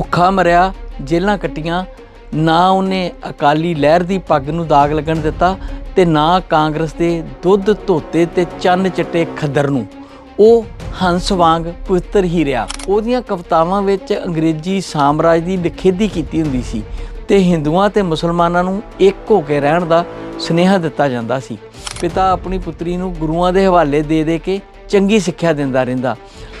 ਭੁੱਖਾ ਮਰਿਆ ਜੇਲਾਂ ਕੱਟੀਆਂ, ਨਾ ਉਹਨੇ ਅਕਾਲੀ ਲਹਿਰ ਦੀ ਪੱਗ ਨੂੰ ਦਾਗ ਲੱਗਣ ਦਿੱਤਾ ਤੇ ਨਾ ਕਾਂਗਰਸ ਦੇ ਦੁੱਧ ਧੋਤੇ ਤੇ ਚੰਨ ਚਿੱਟੇ ਖੱਦਰ ਨੂੰ। ਉਹ ਹੰਸ ਵਾਂਗ ਪਵਿੱਤਰ ਹੀ ਰਿਹਾ। ਉਹਦੀਆਂ ਕਵਿਤਾਵਾਂ ਵਿੱਚ ਅੰਗਰੇਜ਼ੀ ਸਾਮਰਾਜ ਦੀ ਨਿਖੇਧੀ ਕੀਤੀ ਹੁੰਦੀ ਸੀ ਤੇ ਹਿੰਦੂਆਂ ਤੇ ਮੁਸਲਮਾਨਾਂ ਨੂੰ ਇੱਕ ਹੋ ਕੇ ਰਹਿਣ ਦਾ ਸੁਨੇਹਾ ਦਿੱਤਾ ਜਾਂਦਾ ਸੀ। ਪਿਤਾ ਆਪਣੀ ਪੁੱਤਰੀ ਨੂੰ ਗੁਰੂਆਂ ਦੇ ਹਵਾਲੇ ਦੇ ਦੇ ਕੇ ਚੰਗੀ ਸਿੱਖਿਆ ਦਿੰਦਾ ਰਹਿੰਦਾ।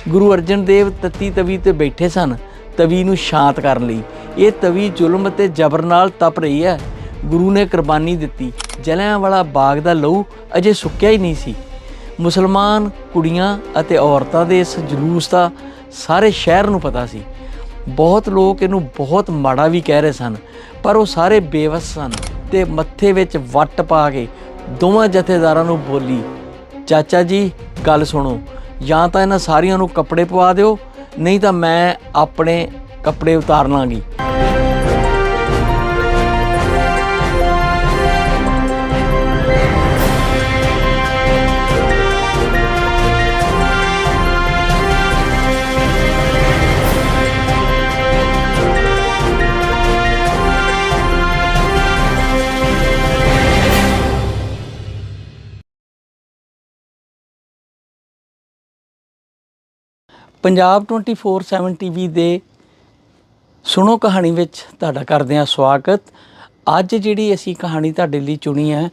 ਗੁਰੂ ਅਰਜਨ ਦੇਵ ਤਤੀ ਤਵੀ ਤੇ ਬੈਠੇ ਸਨ। ਤਵੀ ਨੂੰ ਸ਼ਾਂਤ ਕਰਨ ਲਈ। ਇਹ ਤਵੀ ਜ਼ੁਲਮ ਅਤੇ ਜ਼ਬਰ ਨਾਲ ਤਪ ਰਹੀ ਹੈ। ਗੁਰੂ ਨੇ ਕੁਰਬਾਨੀ ਦਿੱਤੀ। ਜਲਿਆਂਵਾਲਾ ਬਾਗ ਦਾ ਲਹੂ ਅਜੇ ਸੁੱਕਿਆ ਹੀ ਨਹੀਂ ਸੀ। ਮੁਸਲਮਾਨ ਕੁੜੀਆਂ ਅਤੇ ਔਰਤਾਂ ਦੇ ਇਸ ਜਲੂਸ ਦਾ ਸਾਰੇ ਸ਼ਹਿਰ ਨੂੰ ਪਤਾ ਸੀ। ਬਹੁਤ ਲੋਕ ਇਹਨੂੰ ਬਹੁਤ ਮਾੜਾ ਵੀ ਕਹਿ ਰਹੇ ਸਨ, ਪਰ ਉਹ ਸਾਰੇ ਬੇਵਸ ਸਨ ਤੇ ਮੱਥੇ ਵਿੱਚ ਵੱਟ ਪਾ ਕੇ ਦੋਵਾਂ ਜਥੇਦਾਰਾਂ ਨੂੰ ਬੋਲੀ, ਚਾਚਾ ਜੀ, ਗੱਲ ਸੁਣੋ, ਜਾਂ ਤਾਂ ਇਹਨਾਂ ਸਾਰੀਆਂ ਨੂੰ ਕੱਪੜੇ ਪਵਾ ਦਿਓ ਨਹੀਂ ਤਾਂ ਮੈਂ ਆਪਣੇ ਕੱਪੜੇ ਉਤਾਰ ਲਾਂਗੀ। ਪੰਜਾਬ 24/7 ਟੀਵੀ ਦੇ ਸੁਣੋ ਕਹਾਣੀ ਵਿੱਚ ਤੁਹਾਡਾ ਕਰਦੇ ਹਾਂ ਸਵਾਗਤ। ਅੱਜ ਜਿਹੜੀ ਅਸੀਂ ਕਹਾਣੀ ਤੁਹਾਡੇ ਲਈ ਚੁਣੀ ਹੈ,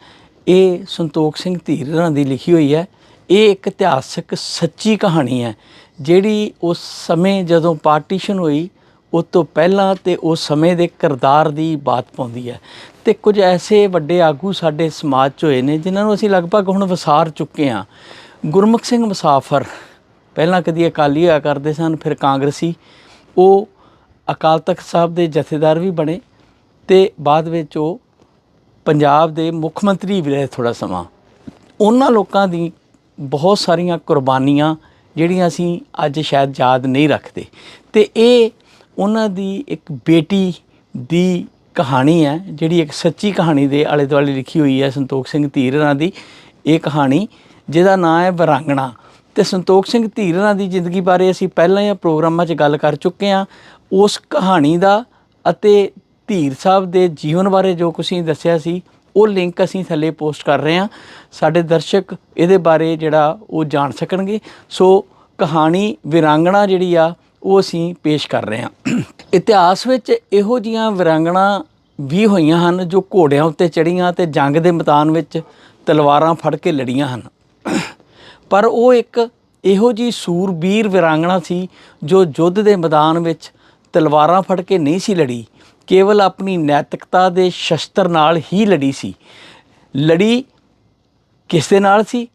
ਇਹ ਸੰਤੋਖ ਸਿੰਘ ਧੀਰਾਂ ਦੀ ਲਿਖੀ ਹੋਈ ਹੈ। ਇਹ ਇੱਕ ਇਤਿਹਾਸਕ ਸੱਚੀ ਕਹਾਣੀ ਹੈ, ਜਿਹੜੀ ਉਸ ਸਮੇਂ ਜਦੋਂ ਪਾਰਟੀਸ਼ਨ ਹੋਈ, ਉਸ ਤੋਂ ਪਹਿਲਾਂ ਤੇ ਉਸ ਸਮੇਂ ਦੇ ਕਿਰਦਾਰ ਦੀ ਬਾਤ ਪਾਉਂਦੀ ਹੈ। ਤੇ ਕੁਝ ਐਸੇ ਵੱਡੇ ਆਗੂ ਸਾਡੇ ਸਮਾਜ 'ਚ ਹੋਏ ਨੇ, ਜਿਨ੍ਹਾਂ ਨੂੰ ਅਸੀਂ ਲਗਭਗ ਹੁਣ ਵਿਸਾਰ ਚੁੱਕੇ ਹਾਂ। ਗੁਰਮੁਖ ਸਿੰਘ ਮੁਸਾਫਰ ਪਹਿਲਾਂ ਕਦੀ ਅਕਾਲੀ ਹੋਇਆ ਕਰਦੇ ਸਨ, ਫਿਰ ਕਾਂਗਰਸੀ। ਉਹ ਅਕਾਲ ਤਖਤ ਸਾਹਿਬ ਦੇ ਜਥੇਦਾਰ ਵੀ ਬਣੇ ਤੇ ਬਾਅਦ ਵਿੱਚ ਉਹ ਪੰਜਾਬ ਦੇ ਮੁੱਖ ਮੰਤਰੀ ਵੀ ਰਹੇ ਥੋੜਾ ਸਮਾਂ। ਉਹਨਾਂ ਲੋਕਾਂ ਦੀ ਬਹੁਤ ਸਾਰੀਆਂ ਕੁਰਬਾਨੀਆਂ ਜਿਹੜੀਆਂ ਅਸੀਂ ਅੱਜ ਸ਼ਾਇਦ ਯਾਦ ਨਹੀਂ ਰੱਖਦੇ। ਤੇ ਇਹ ਉਹਨਾਂ ਦੀ ਇੱਕ ਬੇਟੀ ਦੀ ਕਹਾਣੀ ਹੈ, ਜਿਹੜੀ ਇੱਕ ਸੱਚੀ ਕਹਾਣੀ ਦੇ ਆਲੇ ਦੁਆਲੇ ਲਿਖੀ ਹੋਈ ਹੈ ਸੰਤੋਖ ਸਿੰਘ ਧੀਰਾਂ ਦੀ। ਇਹ ਕਹਾਣੀ ਜਿਹਦਾ ਨਾਮ ਹੈ ਵਰਾਂਗਣਾ। ਤੇ ਸੰਤੋਖ ਸਿੰਘ ਧੀਰਾਂ ਦੀ ਜ਼ਿੰਦਗੀ ਬਾਰੇ ਅਸੀਂ ਪਹਿਲਾਂ ਹੀ ਪ੍ਰੋਗਰਾਮਾਂ 'ਚ ਗੱਲ ਕਰ ਚੁੱਕੇ ਹਾਂ। ਉਸ ਕਹਾਣੀ ਦਾ ਅਤੇ ਧੀਰ ਸਾਹਿਬ ਦੇ ਜੀਵਨ ਬਾਰੇ ਜੋ ਕੁਝ ਦੱਸਿਆ ਸੀ, ਉਹ ਲਿੰਕ ਅਸੀਂ ਥੱਲੇ ਪੋਸਟ ਕਰ ਰਹੇ ਹਾਂ। ਸਾਡੇ ਦਰਸ਼ਕ ਇਹਦੇ ਬਾਰੇ ਜਿਹੜਾ ਉਹ ਜਾਣ ਸਕਣਗੇ। ਸੋ ਕਹਾਣੀ ਵਿਰਾਂਗਣਾ ਜਿਹੜੀ ਆ, ਉਹ ਅਸੀਂ ਪੇਸ਼ ਕਰ ਰਹੇ ਹਾਂ। ਇਤਿਹਾਸ ਵਿੱਚ ਇਹੋ ਜੀਆਂ ਵਿਰਾਂਗਣਾ ਵੀ ਹੋਈਆਂ ਹਨ, ਜੋ ਘੋੜਿਆਂ ਉੱਤੇ ਚੜੀਆਂ ਤੇ ਜੰਗ ਦੇ ਮੈਦਾਨ ਵਿੱਚ ਤਲਵਾਰਾਂ ਫੜ ਕੇ ਲੜੀਆਂ ਹਨ। ਪਰ ਉਹ ਇੱਕ ਇਹੋ ਜੀ ਸੂਰਬੀਰ ਵਿਰਾਂਗਣਾ ਸੀ ਜੋ ਯੁੱਧ ਦੇ ਮੈਦਾਨ ਵਿੱਚ ਤਲਵਾਰਾਂ ਫੜ ਕੇ ਨਹੀਂ ਸੀ ਲੜੀ, ਕੇਵਲ ਆਪਣੀ ਨੈਤਿਕਤਾ ਦੇ ਸ਼ਸਤਰ ਨਾਲ ਹੀ ਲੜੀ ਸੀ। ਲੜੀ ਕਿਸ ਦੇ ਨਾਲ ਸੀ?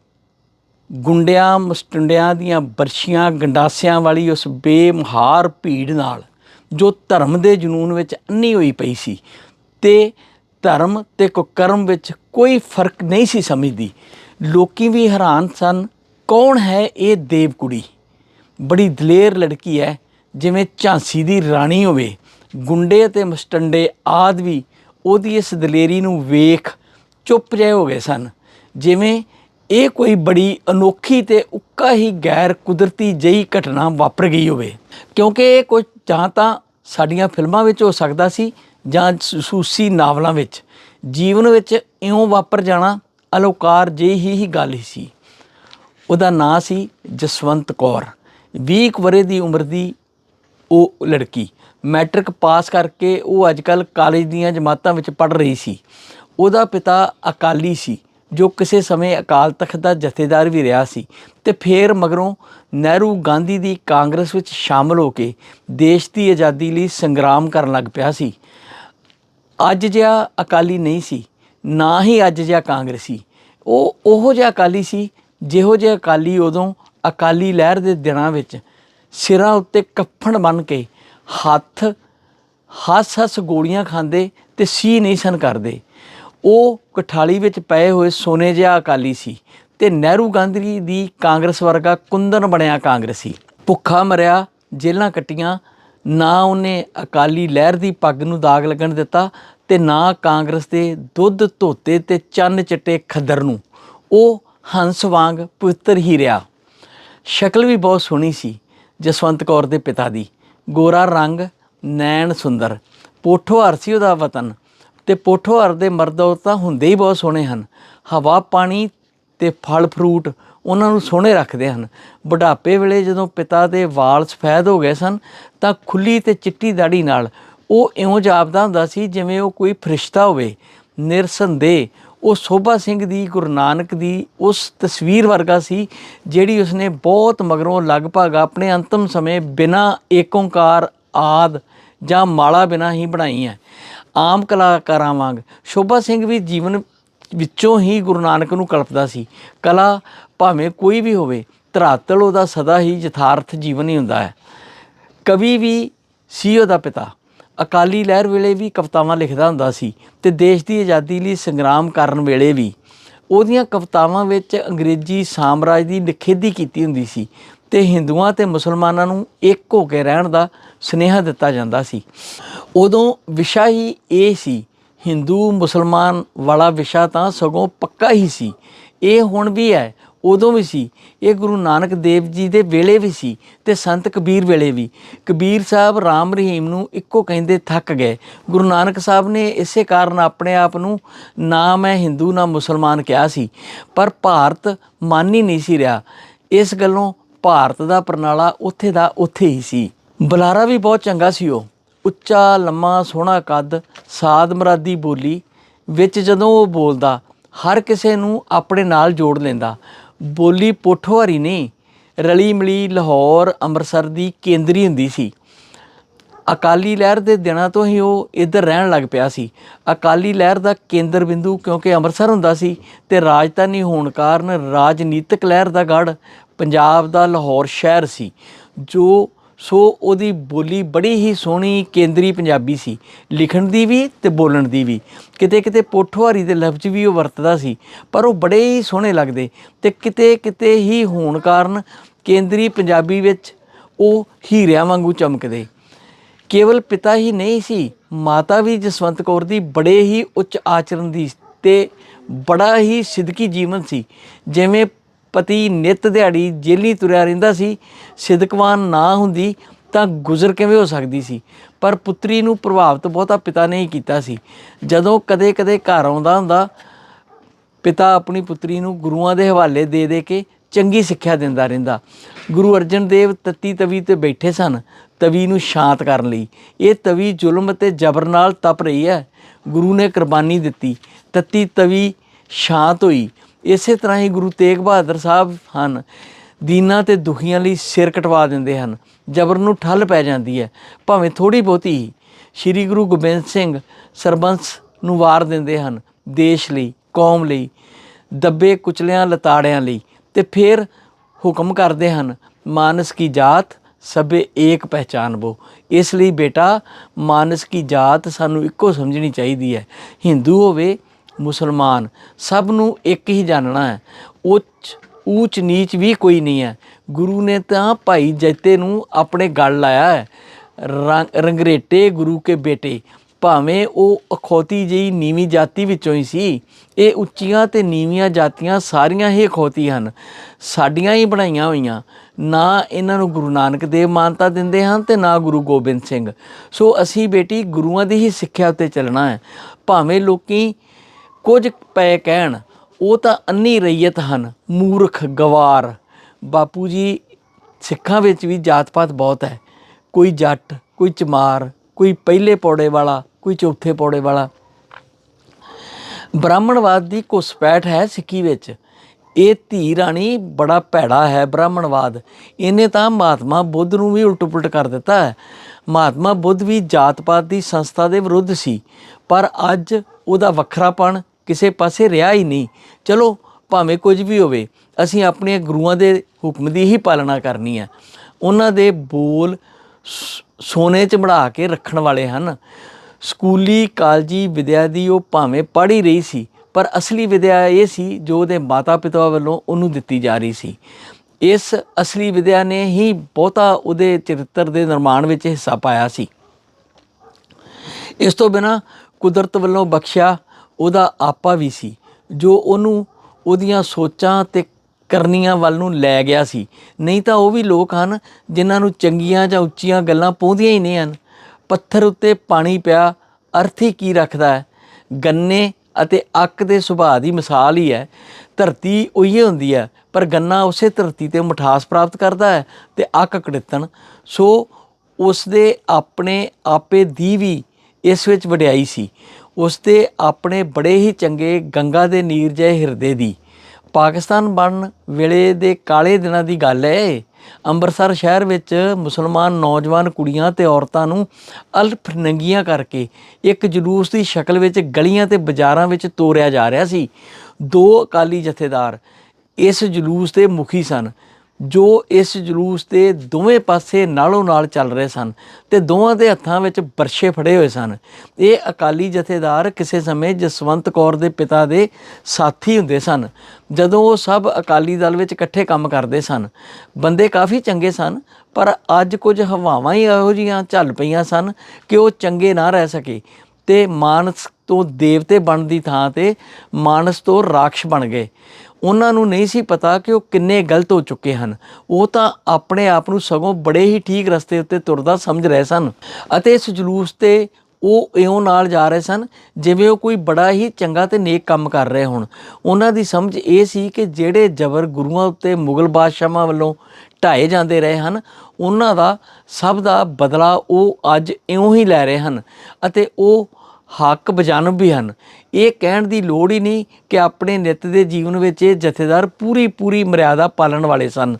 ਗੁੰਡਿਆਂ, ਮਸਟੁੰਡਿਆਂ ਦੀਆਂ ਬਰਸ਼ੀਆਂ ਗੰਡਾਸਿਆਂ ਵਾਲੀ ਉਸ ਬੇਮਹਾਰ ਭੀੜ ਨਾਲ, ਜੋ ਧਰਮ ਦੇ ਜਨੂਨ ਵਿੱਚ ਅੰਨੀ ਹੋਈ ਪਈ ਸੀ। ਤੇ ਧਰਮ ਤੇ ਕੁਕਰਮ ਵਿੱਚ ਕੋਈ ਫ਼ਰਕ ਨਹੀਂ ਸੀ ਸਮਝਦੀ। ਲੋਕੀ ਵੀ ਹੈਰਾਨ ਸਨ ਕੌਣ ਹੈ ਇਹ ਦੇਵ ਕੁੜੀ ਬੜੀ ਦਲੇਰ ਲੜਕੀ ਹੈ, ਜਿਵੇਂ ਝਾਂਸੀ ਦੀ ਰਾਣੀ ਹੋਵੇ। ਗੁੰਡੇ ਤੇ ਮਸਟੰਡੇ ਆਦ ਵੀ ਉਹਦੀ ਇਸ ਦਲੇਰੀ ਨੂੰ ਵੇਖ ਚੁੱਪ ਜਿਹੇ ਹੋ ਗਏ ਸਨ। ਜਿਵੇਂ ਇਹ ਕੋਈ ਬੜੀ ਅਨੋਖੀ ਤੇ ਉੱਕਾ ਹੀ ਗੈਰ ਕੁਦਰਤੀ ਜਈ ਘਟਨਾ ਵਾਪਰ ਗਈ ਹੋਵੇ। ਕਿਉਂਕਿ ਇਹ ਕੁਝ ਜਾਂ ਤਾਂ ਸਾਡੀਆਂ ਫਿਲਮਾਂ ਵਿੱਚ ਹੋ ਸਕਦਾ ਸੀ ਜਾਂ ਸੂਸੀ ਨਾਵਲਾਂ ਵਿੱਚ। ਜੀਵਨ ਵਿੱਚ ਇਉਂ ਵਾਪਰ ਜਾਣਾ ਅਲੋਕਾਰ ਜਿਹੀ ਹੀ ਗੱਲ ਹੀ ਸੀ। ਉਹਦਾ ਨਾਂ ਸੀ ਜਸਵੰਤ ਕੌਰ। 20 ਕੁ ਵਰੇ ਦੀ ਉਮਰ ਦੀ ਉਹ ਲੜਕੀ। ਮੈਟ੍ਰਿਕ ਪਾਸ ਕਰਕੇ ਉਹ ਅੱਜਕੱਲ ਕਾਲਜ ਦੀਆਂ ਜਮਾਤਾਂ ਵਿੱਚ ਪੜ੍ਹ ਰਹੀ ਸੀ। ਉਹਦਾ ਪਿਤਾ ਅਕਾਲੀ ਸੀ, ਜੋ ਕਿਸੇ ਸਮੇਂ ਅਕਾਲ ਤਖਤ ਦਾ ਜਥੇਦਾਰ ਵੀ ਰਿਹਾ ਸੀ ਤੇ ਫਿਰ ਮਗਰੋਂ ਨਹਿਰੂ ਗਾਂਧੀ ਦੀ ਕਾਂਗਰਸ ਵਿੱਚ ਸ਼ਾਮਲ ਹੋ ਕੇ ਦੇਸ਼ ਦੀ ਆਜ਼ਾਦੀ ਲਈ ਸੰਗਰਾਮ ਕਰਨ ਲੱਗ ਪਿਆ ਸੀ। ਅੱਜ ਜਿਹਾ ਅਕਾਲੀ ਨਹੀਂ ਸੀ, ਨਾ ਹੀ ਅੱਜ ਜਿਹਾ ਕਾਂਗਰਸੀ। ਉਹ ਉਹੋ ਜਿਹਾ ਅਕਾਲੀ ਸੀ ਜਿਹੋ ਜਿਹੇ ਅਕਾਲੀ ਉਦੋਂ ਅਕਾਲੀ ਲਹਿਰ ਦੇ ਦਿਨਾਂ ਵਿੱਚ ਸਿਰਾਂ ਉੱਤੇ ਕੱਫਣ ਬਨ ਕੇ ਹੱਥ, ਹੱਸ ਹੱਸ ਗੋਲੀਆਂ ਖਾਂਦੇ ਤੇ ਸੀ ਨਹੀਂ ਸਨ ਕਰਦੇ। ਉਹ ਕਠਾਲੀ ਵਿੱਚ ਪਏ ਹੋਏ ਸੋਨੇ ਜਿਹਾ ਅਕਾਲੀ ਸੀ ਤੇ ਨਹਿਰੂ ਗਾਂਧੀ ਦੀ ਕਾਂਗਰਸ ਵਰਗਾ ਕੁੰਦਨ ਬਣਿਆ ਕਾਂਗਰਸੀ। ਭੁੱਖਾ ਮਰਿਆ, ਜੇਲ੍ਹਾਂ ਕੱਟੀਆਂ, ਨਾ ਉਹਨੇ ਅਕਾਲੀ ਲਹਿਰ ਦੀ ਪੱਗ ਨੂੰ ਦਾਗ ਲੱਗਣ ਦਿੱਤਾ ਤੇ ਨਾ ਕਾਂਗਰਸ ਦੇ ਦੁੱਧ ਧੋਤੇ ਤੇ ਚੰਨ ਚਿੱਟੇ ਖੱਦਰ ਨੂੰ। ਉਹ ਹੰਸ ਵਾਂਗ ਪਵਿੱਤਰ ਹੀ ਰਿਹਾ। ਸ਼ਕਲ ਵੀ ਬਹੁਤ ਸੋਹਣੀ ਸੀ, ਜਸਵੰਤ ਕੌਰ ਦੇ ਪਿਤਾ ਦੀ। ਗੋਰਾ ਰੰਗ, ਨੈਣ ਸੁੰਦਰ। ਪੋਠੋਹਾਰ ਸੀ ਉਹਦਾ ਵਤਨ ਤੇ ਪੋਠੋਹਾਰ ਦੇ ਮਰਦ ਔਰਤਾਂ ਹੁੰਦੇ ਹੀ ਬਹੁਤ ਸੋਹਣੇ ਹਨ। ਹਵਾ, ਪਾਣੀ ਤੇ ਫਲ, ਫਰੂਟ ਉਹਨਾਂ ਨੂੰ ਸੋਹਣੇ ਰੱਖਦੇ ਹਨ। ਬੁਢਾਪੇ ਵੇਲੇ ਜਦੋਂ ਪਿਤਾ ਦੇ ਵਾਲ ਸਫੈਦ ਹੋ ਗਏ ਸਨ, ਤਾਂ ਖੁੱਲੀ ਤੇ ਚਿੱਟੀ ਦਾੜੀ ਨਾਲ ਉਹ ਇਉਂ ਜਾਪਦਾ ਹੁੰਦਾ ਸੀ ਜਿਵੇਂ ਉਹ ਕੋਈ ਫਰਿਸ਼ਤਾ ਹੋਵੇ। ਨਿਰਸੰਦੇਹ ਉਹ ਸੋਭਾ ਸਿੰਘ ਦੀ, ਗੁਰੂ ਨਾਨਕ ਦੀ ਉਸ ਤਸਵੀਰ ਵਰਗਾ ਸੀ, ਜਿਹੜੀ ਉਸਨੇ ਬਹੁਤ ਮਗਰੋਂ ਲਗਭਗ ਆਪਣੇ ਅੰਤਮ ਸਮੇਂ ਬਿਨਾ ਏਕ ਓੰਕਾਰ ਆਦ ਜਾਂ ਮਾਲਾ ਬਿਨਾ ਹੀ ਬਣਾਈ ਹੈ ਆਮ ਕਲਾਕਾਰਾਂ ਵਾਂਗ ਸ਼ੋਭਾ ਸਿੰਘ ਵੀ ਜੀਵਨ ਵਿੱਚੋਂ ਹੀ ਗੁਰੂ ਨਾਨਕ ਨੂੰ ਕਲਪਦਾ ਸੀ। ਕਲਾ ਭਾਵੇਂ ਕੋਈ ਵੀ ਹੋਵੇ, ਧਰਾਤਲ ਉਹਦਾ ਸਦਾ ਹੀ ਯਥਾਰਥ ਜੀਵਨ ਹੀ ਹੁੰਦਾ ਹੈ। ਕਵੀ ਵੀ ਸੀ ਉਹਦਾ ਪਿਤਾ। ਅਕਾਲੀ ਲਹਿਰ ਵੇਲੇ ਵੀ ਕਵਿਤਾਵਾਂ ਲਿਖਦਾ ਹੁੰਦਾ ਸੀ ਤੇ ਦੇਸ਼ ਦੀ ਆਜ਼ਾਦੀ ਲਈ ਸੰਗਰਾਮ ਕਰਨ ਵੇਲੇ ਵੀ ਉਹਦੀਆਂ ਕਵਿਤਾਵਾਂ ਵਿੱਚ ਅੰਗਰੇਜ਼ੀ ਸਾਮਰਾਜ ਦੀ ਨਿਖੇਧੀ ਕੀਤੀ ਹੁੰਦੀ ਸੀ ਤੇ ਹਿੰਦੂਆਂ ਤੇ ਮੁਸਲਮਾਨਾਂ ਨੂੰ ਇੱਕ ਹੋ ਕੇ ਰਹਿਣ ਦਾ ਸੁਨੇਹਾ ਦਿੱਤਾ ਜਾਂਦਾ ਸੀ। ਉਦੋਂ ਵਿਸ਼ਾ ਹੀ ਇਹ ਸੀ, ਹਿੰਦੂ ਮੁਸਲਮਾਨ ਵਾਲਾ ਵਿਸ਼ਾ ਤਾਂ ਸਗੋਂ ਪੱਕਾ ਹੀ ਸੀ। ਇਹ ਹੁਣ ਵੀ ਹੈ ਉਦੋਂ ਵੀ ਸੀ। ਇਹ ਗੁਰੂ ਨਾਨਕ ਦੇਵ ਜੀ ਦੇ ਵੇਲੇ ਵੀ ਸੀ ਤੇ ਸੰਤ ਕਬੀਰ ਵੇਲੇ ਵੀ। ਕਬੀਰ ਸਾਹਿਬ ਰਾਮ ਰਹੀਮ ਨੂੰ ਇੱਕੋ ਕਹਿੰਦੇ ਥੱਕ ਗਏ। ਗੁਰੂ ਨਾਨਕ ਸਾਹਿਬ ਨੇ ਇਸੇ ਕਾਰਨ ਆਪਣੇ ਆਪ ਨੂੰ ਨਾ ਮੈਂ ਹਿੰਦੂ, ਨਾ ਮੁਸਲਮਾਨ ਕਿਹਾ ਸੀ। ਪਰ ਭਾਰਤ ਮੰਨ ਹੀ ਨਹੀਂ ਸੀ ਰਿਹਾ। ਇਸ ਗੱਲੋਂ ਭਾਰਤ ਦਾ ਪ੍ਰਣਾਲਾ ਉੱਥੇ ਦਾ ਉੱਥੇ ਹੀ ਸੀ। ਬੁਲਾਰਾ ਵੀ ਬਹੁਤ ਚੰਗਾ ਸੀ ਉਹ। ਉੱਚਾ, ਲੰਮਾ, ਸੋਹਣਾ ਕੱਦ ਸਾਦ ਮਰਾਦੀ ਬੋਲੀ ਵਿੱਚ ਜਦੋਂ ਉਹ ਬੋਲਦਾ, ਹਰ ਕਿਸੇ ਨੂੰ ਆਪਣੇ ਨਾਲ ਜੋੜ ਲੈਂਦਾ। ਬੋਲੀ ਪੋਠੋਹਾਰੀ ਨਹੀਂ ਰਲੀ ਮਿਲੀ ਲਾਹੌਰ, ਅੰਮ੍ਰਿਤਸਰ ਦੀ ਕੇਂਦਰੀ ਹੁੰਦੀ ਸੀ। ਅਕਾਲੀ ਲਹਿਰ ਦੇ ਦਿਨਾਂ ਤੋਂ ਹੀ ਉਹ ਇੱਧਰ ਰਹਿਣ ਲੱਗ ਪਿਆ ਸੀ। ਅਕਾਲੀ ਲਹਿਰ ਦਾ ਕੇਂਦਰ ਬਿੰਦੂ ਕਿਉਂਕਿ ਅੰਮ੍ਰਿਤਸਰ ਹੁੰਦਾ ਸੀ ਤੇ ਰਾਜਧਾਨੀ ਹੋਣ ਕਾਰਨ ਰਾਜਨੀਤਿਕ ਲਹਿਰ ਦਾ ਗੜ ਪੰਜਾਬ ਦਾ ਲਾਹੌਰ ਸ਼ਹਿਰ ਸੀ, ਜੋ ਸੋ ਉਹਦੀ ਬੋਲੀ ਬੜੀ ਹੀ ਸੋਹਣੀ ਕੇਂਦਰੀ ਪੰਜਾਬੀ ਸੀ। ਲਿਖਣ ਦੀ ਵੀ ਤੇ ਬੋਲਣ ਦੀ ਵੀ। ਕਿਤੇ ਕਿਤੇ ਪੋਠੋਹਾਰੀ ਦੇ ਲਫ਼ਜ਼ ਵੀ ਉਹ ਵਰਤਦਾ ਸੀ, ਪਰ ਉਹ ਬੜੇ ਹੀ ਸੋਹਣੇ ਲੱਗਦੇ ਤੇ ਕਿਤੇ ਕਿਤੇ ਹੀ ਹੋਣ ਕਾਰਨ ਕੇਂਦਰੀ ਪੰਜਾਬੀ ਵਿੱਚ ਉਹ ਹੀਰਿਆਂ ਵਾਂਗੂ ਚਮਕਦੇ। ਕੇਵਲ ਪਿਤਾ ਹੀ ਨਹੀਂ ਸੀ, ਮਾਤਾ ਵੀ ਜਸਵੰਤ ਕੌਰ ਦੀ ਬੜੇ ਹੀ ਉੱਚ ਆਚਰਣ ਦੀ ਤੇ ਬੜਾ ਹੀ ਸਿੱਧਕੀ ਜੀਵਨ ਸੀ। ਜਿਵੇਂ ਪਤੀ ਨਿਤ ਦਿਹਾੜੀ ਜੇਲੀ ਤੁਰਿਆ ਰਹਿੰਦਾ ਸੀ ਸਿਦਕਵਾਨ ਨਾ ਹੁੰਦੀ ਤਾਂ ਗੁਜ਼ਰ ਕਿਵੇਂ ਹੋ ਸਕਦੀ ਸੀ? ਪਰ ਪੁੱਤਰੀ ਨੂੰ ਪ੍ਰਭਾਵਿਤ ਬਹੁਤਾ ਪਿਤਾ ਨੇ ਹੀ ਕੀਤਾ ਸੀ। ਜਦੋਂ ਕਦੇ-ਕਦੇ ਘਰ ਆਉਂਦਾ ਹੁੰਦਾ, ਪਿਤਾ ਆਪਣੀ ਪੁੱਤਰੀ ਨੂੰ ਗੁਰੂਆਂ ਦੇ ਹਵਾਲੇ ਦੇ ਦੇ ਕੇ ਚੰਗੀ ਸਿੱਖਿਆ ਦਿੰਦਾ ਰਹਿੰਦਾ। ਗੁਰੂ ਅਰਜਨ ਦੇਵ ਤਤੀ ਤਵੀ ਤੇ ਬੈਠੇ ਸਨ, ਤਵੀ ਨੂੰ ਸ਼ਾਂਤ ਕਰਨ ਲਈ। ਇਹ ਤਵੀ ਜ਼ੁਲਮ ਅਤੇ ਜ਼ਬਰ ਨਾਲ ਤਪ ਰਹੀ ਹੈ। ਗੁਰੂ ਨੇ ਕੁਰਬਾਨੀ ਦਿੱਤੀ। ਤਤੀ ਤਵੀ ਸ਼ਾਂਤ ਹੋਈ। ਇਸੇ ਤਰ੍ਹਾਂ ਹੀ ਗੁਰੂ ਤੇਗ ਬਹਾਦਰ ਸਾਹਿਬ ਹਨ। ਦੀਨਾ ਤੇ ਦੁਖੀਆਂ ਲਈ ਸਿਰ ਕਟਵਾ ਦਿੰਦੇ ਹਨ। ਜ਼ਬਰ ਨੂੰ ਠੱਲ ਪੈ ਜਾਂਦੀ ਹੈ। ਭਾਵੇਂ ਥੋੜੀ ਬਹੁਤੀ ਹੀ ਸ੍ਰੀ ਗੁਰੂ ਗੋਬਿੰਦ ਸਿੰਘ ਸਰਬੰਸ ਨੂੰ ਵਾਰ ਦਿੰਦੇ ਹਨ ਦੇਸ਼ ਲਈ, ਕੌਮ ਲਈ, ਦੱਬੇ ਕੁਚਲਿਆਂ, ਲਤਾੜਿਆਂ ਲਈ ਤੇ ਫਿਰ ਹੁਕਮ ਕਰਦੇ ਹਨ, ਮਾਨਸ ਕੀ ਜਾਤ ਸਭੇ ਏਕ ਪਹਿਚਾਨਬੋ। ਇਸ ਲਈ ਬੇਟਾ, ਮਾਨਸ ਕੀ ਜਾਤ ਸਾਨੂੰ ਇੱਕੋ ਸਮਝਣੀ ਚਾਹੀਦੀ ਹੈ। ਹਿੰਦੂ ਹੋਵੇ ਮੁਸਲਮਾਨ, ਸਭ ਨੂੰ ਇੱਕ ਹੀ ਜਾਣਨਾ ਹੈ। ਉੱਚ, ਊਚ, ਨੀਚ ਵੀ ਕੋਈ ਨਹੀਂ ਹੈ। ਗੁਰੂ ਨੇ ਤਾਂ ਭਾਈ ਜੈਤੇ ਨੂੰ ਆਪਣੇ ਗਲ ਲਾਇਆ ਹੈ। ਰੰਗਰੇਟੇ ਗੁਰੂ ਕੇ ਬੇਟੇ, ਭਾਵੇਂ ਉਹ ਅਖੌਤੀ ਜਿਹੀ ਨੀਵੀਂ ਜਾਤੀ ਵਿੱਚੋਂ ਹੀ ਸੀ। ਇਹ ਉੱਚੀਆਂ ਤੇ ਨੀਵੀਆਂ ਜਾਤੀਆਂ ਸਾਰੀਆਂ ਹੀ ਅਖੌਤੀ ਹਨ। ਸਾਡੀਆਂ ਹੀ ਬਣਾਈਆਂ ਹੋਈਆਂ। ਨਾ ਇਹਨਾਂ ਨੂੰ ਗੁਰੂ ਨਾਨਕ ਦੇਵ ਮਾਨਤਾ ਦਿੰਦੇ ਹਨ ਤੇ ਨਾ ਗੁਰੂ ਗੋਬਿੰਦ ਸਿੰਘ। ਸੋ ਅਸੀਂ ਬੇਟੀ ਗੁਰੂਆਂ ਦੀ ਹੀ ਸਿੱਖਿਆ ਉੱਤੇ ਚੱਲਣਾ ਹੈ। ਭਾਵੇਂ ਲੋਕੀ ਕੁਝ ਪੈ ਕਹਿਣ, ਉਹ ਤਾਂ ਅੰਨੀ ਰਈਅਤ ਹਨ, ਮੂਰਖ, ਗਵਾਰ। ਬਾਪੂ ਜੀ, ਸਿੱਖਾਂ ਵਿੱਚ ਵੀ ਜਾਤ-ਪਾਤ ਬਹੁਤ ਹੈ। ਕੋਈ ਜੱਟ, ਕੋਈ ਚਮਾਰ, ਕੋਈ ਪਹਿਲੇ ਪੌੜੇ ਵਾਲਾ, ਕੋਈ ਚੌਥੇ ਪੌੜੇ ਵਾਲਾ। ਬ੍ਰਾਹਮਣਵਾਦ ਦੀ ਘੁਸਪੈਠ ਹੈ ਸਿੱਖੀ ਵਿੱਚ। ਇਹ ਧੀ ਰਾਣੀ ਬੜਾ ਭੈੜਾ ਹੈ ਬ੍ਰਾਹਮਣਵਾਦ। ਇਹਨੇ ਤਾਂ ਮਹਾਤਮਾ ਬੁੱਧ ਨੂੰ ਵੀ ਉਲਟ-ਪੁਲਟ ਕਰ ਦਿੱਤਾ ਹੈ। ਮਹਾਤਮਾ ਬੁੱਧ ਵੀ ਜਾਤ-ਪਾਤ ਦੀ ਸੰਸਥਾ ਦੇ ਵਿਰੁੱਧ ਸੀ। ਪਰ ਅੱਜ ਉਹਦਾ ਵੱਖਰਾਪਣ ਕਿਸੇ ਪਾਸੇ ਰਿਹਾ ਹੀ ਨਹੀਂ। ਚਲੋ, ਭਾਵੇਂ ਕੁਝ ਵੀ ਹੋਵੇ, ਅਸੀਂ ਆਪਣੇ ਗੁਰੂਆਂ ਦੇ ਹੁਕਮ ਦੀ ਹੀ ਪਾਲਣਾ ਕਰਨੀ ਹੈ ਉਹਨਾਂ ਦੇ ਬੋਲ ਸ- ਸੋਨੇ 'ਚ ਮੜਾ ਕੇ ਰੱਖਣ ਵਾਲੇ ਹਨ। ਸਕੂਲੀ, ਕਾਲਜੀ ਵਿਦਿਆ ਦੀ ਉਹ ਭਾਵੇਂ ਪੜ੍ਹ ਹੀ ਰਹੀ ਸੀ, ਪਰ ਅਸਲੀ ਵਿਦਿਆ ਇਹ ਸੀ ਜੋ ਉਹਦੇ ਮਾਤਾ-ਪਿਤਾ ਵੱਲੋਂ ਉਹਨੂੰ ਦਿੱਤੀ ਜਾ ਰਹੀ ਸੀ। ਇਸ ਅਸਲੀ ਵਿਦਿਆ ਨੇ ਹੀ ਬਹੁਤਾ ਉਹਦੇ ਚਰਿੱਤਰ ਦੇ ਨਿਰਮਾਣ ਵਿੱਚ ਹਿੱਸਾ ਪਾਇਆ ਸੀ। ਇਸ ਤੋਂ ਬਿਨਾ ਕੁਦਰਤ ਵੱਲੋਂ ਬਖਸ਼ਿਆ ਉਹਦਾ ਆਪਾ ਵੀ ਸੀ, ਜੋ ਉਹਨੂੰ ਉਹਦੀਆਂ ਸੋਚਾਂ ਤੇ ਕਰਨੀਆਂ ਵੱਲ ਨੂੰ ਲੈ ਗਿਆ ਸੀ। ਨਹੀਂ ਤਾਂ ਉਹ ਵੀ ਲੋਕ ਹਨ ਜਿਨ੍ਹਾਂ ਨੂੰ ਚੰਗੀਆਂ ਜਾਂ ਉੱਚੀਆਂ ਗੱਲਾਂ ਪਾਉਂਦੀਆਂ ਹੀ ਨਹੀਂ ਹਨ। ਪੱਥਰ ਉੱਤੇ ਪਾਣੀ ਪਿਆ, ਅਰਥ ਹੀ ਕੀ ਰੱਖਦਾ ਹੈ? ਗੰਨੇ ਅਤੇ ਅੱਕ ਦੇ ਸੁਭਾਅ ਦੀ ਮਿਸਾਲ ਹੀ ਹੈ। ਧਰਤੀ ਉਹੀ ਹੁੰਦੀ ਹੈ, ਪਰ ਗੰਨਾ ਉਸੇ ਧਰਤੀ ਤੇ ਮਿਠਾਸ ਪ੍ਰਾਪਤ ਕਰਦਾ ਹੈ ਤੇ ਅੱਕ ਕੜਿੱਤਣ। ਸੋ ਉਸ ਦੇ ਆਪਣੇ ਆਪੇ ਦੀ ਵੀ ਇਸ ਵਿੱਚ ਵਡਿਆਈ ਸੀ। ਉਸ ਦੇ ਆਪਣੇ ਬੜੇ ਹੀ ਚੰਗੇ ਗੰਗਾ ਦੇ ਨੀਰ ਜਿਹੇ ਹਿਰਦੇ ਦੀ। ਪਾਕਿਸਤਾਨ ਬਣਨ ਵੇਲੇ ਦੇ ਕਾਲੇ ਦਿਨਾਂ ਦੀ ਗੱਲ ਹੈ ਅੰਮ੍ਰਿਤਸਰ ਸ਼ਹਿਰ ਵਿੱਚ ਮੁਸਲਮਾਨ ਨੌਜਵਾਨ ਕੁੜੀਆਂ ਤੇ ਔਰਤਾਂ ਨੂੰ ਅਲਫ ਨੰਗੀਆਂ ਕਰਕੇ ਇੱਕ ਜਲੂਸ ਦੀ ਸ਼ਕਲ ਵਿੱਚ ਗਲੀਆਂ ਤੇ ਬਾਜ਼ਾਰਾਂ ਵਿੱਚ ਤੋਰਿਆ ਜਾ ਰਿਹਾ ਸੀ। ਦੋ ਅਕਾਲੀ ਜਥੇਦਾਰ ਇਸ ਜਲੂਸ ਦੇ ਮੁਖੀ ਸਨ। ਜੋ ਇਸ ਜਲੂਸ ਦੇ ਦੋਵੇਂ ਪਾਸੇ ਨਾਲੋਂ ਨਾਲ ਚੱਲ ਰਹੇ ਸਨ ਤੇ ਦੋਵਾਂ ਦੇ ਹੱਥਾਂ ਵਿੱਚ ਬਰਸ਼ੇ ਫੜੇ ਹੋਏ ਸਨ। ਇਹ ਅਕਾਲੀ ਜਥੇਦਾਰ ਕਿਸੇ ਸਮੇਂ ਜਸਵੰਤ ਕੌਰ ਦੇ ਪਿਤਾ ਦੇ ਸਾਥੀ ਹੁੰਦੇ ਸਨ। ਜਦੋਂ ਉਹ ਸਭ ਅਕਾਲੀ ਦਲ ਵਿੱਚ ਇਕੱਠੇ ਕੰਮ ਕਰਦੇ ਸਨ, ਬੰਦੇ ਕਾਫੀ ਚੰਗੇ ਸਨ, ਪਰ ਅੱਜ ਕੁਝ ਹਵਾਵਾਂ ਹੀ ਇਹੋ ਜੀਆਂ ਚੱਲ ਪਈਆਂ ਸਨ ਕਿ ਉਹ ਚੰਗੇ ਨਾ ਰਹਿ ਸਕੇ ਤੇ ਮਾਨਸ ਤੋਂ ਦੇਵਤੇ ਬਣਨ ਦੀ ਥਾਂ ਤੇ ਮਾਨਸ ਤੋਂ ਰਾਖਸ਼ ਬਣ ਗਏ। ਉਹਨਾਂ ਨੂੰ ਨਹੀਂ ਸੀ ਪਤਾ ਕਿ ਉਹ ਕਿੰਨੇ ਗਲਤ ਹੋ ਚੁੱਕੇ ਹਨ। ਉਹ ਤਾਂ ਆਪਣੇ ਆਪ ਨੂੰ ਸਗੋਂ ਬੜੇ ਹੀ ਠੀਕ ਰਸਤੇ ਉੱਤੇ ਤੁਰਦਾ ਸਮਝ ਰਹੇ ਸਨ ਅਤੇ ਇਸ ਜਲੂਸ ਤੇ ਉਹ ਇਉਂ ਨਾਲ ਜਾ ਰਹੇ ਸਨ ਜਿਵੇਂ ਉਹ ਕੋਈ ਬੜਾ ਹੀ ਚੰਗਾ ਤੇ ਨੇਕ ਕੰਮ ਕਰ ਰਹੇ ਹੋਣ। ਉਹਨਾਂ ਦੀ ਸਮਝ ਇਹ ਸੀ ਕਿ ਜਿਹੜੇ ਜ਼ਬਰ ਗੁਰੂਆਂ ਉੱਤੇ ਮੁਗਲ ਬਾਦਸ਼ਾਹਾਂ ਵੱਲੋਂ ਢਾਏ ਜਾਂਦੇ ਰਹੇ ਹਨ, ਉਹਨਾਂ ਦਾ ਸਭ ਦਾ ਬਦਲਾ ਉਹ ਅੱਜ ਇਉਂ ਹੀ ਲੈ ਰਹੇ ਹਨ ਅਤੇ ਉਹ ਹੱਕ ਬਜਾਨਬ ਵੀ ਹਨ। ਇਹ ਕਹਿਣ ਦੀ ਲੋੜ ਹੀ ਨਹੀਂ ਕਿ ਆਪਣੇ ਨਿੱਤ ਦੇ ਜੀਵਨ ਵਿੱਚ ਇਹ ਜਥੇਦਾਰ ਪੂਰੀ ਪੂਰੀ ਮਰਿਆਦਾ ਪਾਲਣ ਵਾਲੇ ਸਨ।